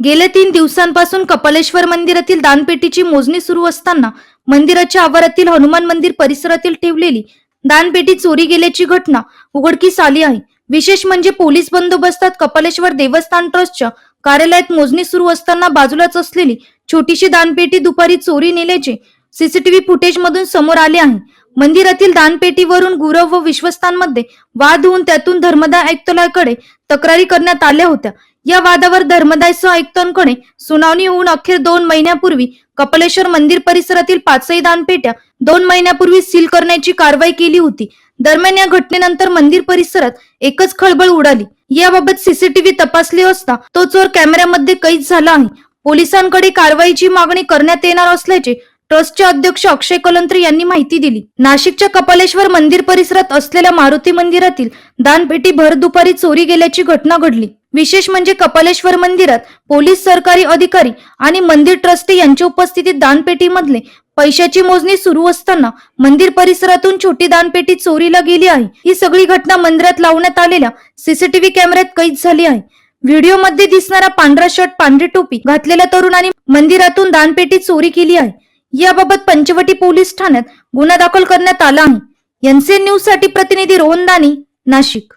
गेल्या तीन दिवसांपासून कपालेश्वर मंदिरातील दानपेटीची मोजणी सुरू असताना मंदिराच्या आवारातील हनुमान मंदिर परिसरातील ठेवलेली दानपेटी चोरी गेल्याची घटना उघडकीस आली आहे. विशेष म्हणजे पोलीस बंदोबस्तात कपालेश्वर देवस्थान ट्रस्टच्या कार्यालयात मोजणी सुरू असताना बाजूलाच असलेली छोटीशी दानपेटी दुपारी चोरी नेल्याचे सीसीटीव्ही फुटेज मधून समोर आले आहे. मंदिरातील दानपेटीवरून गुरव व विश्वस्तांमध्ये वाद होऊन त्यातून धर्मदाय आयुक्तालयाकडे तक्रारी करण्यात आल्या होत्या. या वादावर धर्मदाय सह आयुक्तांकडे सुनावणी होऊन अखेर दोन महिन्यापूर्वी कपलेश्वर मंदिर परिसरातील पाचही दानपेट्या दोन महिन्यापूर्वी सील करण्याची कारवाई केली होती. दरम्यान या घटनेनंतर मंदिर परिसरात एकच खळबळ उडाली. याबाबत सीसीटीव्ही तपासली असता तो चोर कॅमेऱ्यामध्ये कैद झाला आहे. पोलिसांकडे कारवाईची मागणी करण्यात येणार असल्याचे ट्रस्टचे अध्यक्ष अक्षय कलंत्री यांनी माहिती दिली. नाशिकच्या कपालेश्वर मंदिर परिसरात असलेल्या मारुती मंदिरातील दानपेटी भर दुपारी चोरी गेल्याची घटना घडली. विशेष म्हणजे कपालेश्वर मंदिरात पोलीस सरकारी अधिकारी आणि मंदिर ट्रस्टी यांच्या उपस्थितीत दानपेटीमधले पैशाची मोजणी सुरू असताना मंदिर परिसरातून छोटी दानपेटी चोरीला गेली आहे. ही सगळी घटना मंदिरात लावण्यात आलेल्या सीसीटीव्ही कॅमेऱ्यात कैद झाली आहे. व्हिडिओमध्ये दिसणारा पांढरा शर्ट पांढरी टोपी घातलेल्या तरुणाने मंदिरातून दानपेटी चोरी केली आहे. याबाबत पंचवटी पोलीस ठाण्यात गुन्हा दाखल करण्यात आला आहे. एनसीएन न्यूजसाठी प्रतिनिधी रोहन दानी नाशिक.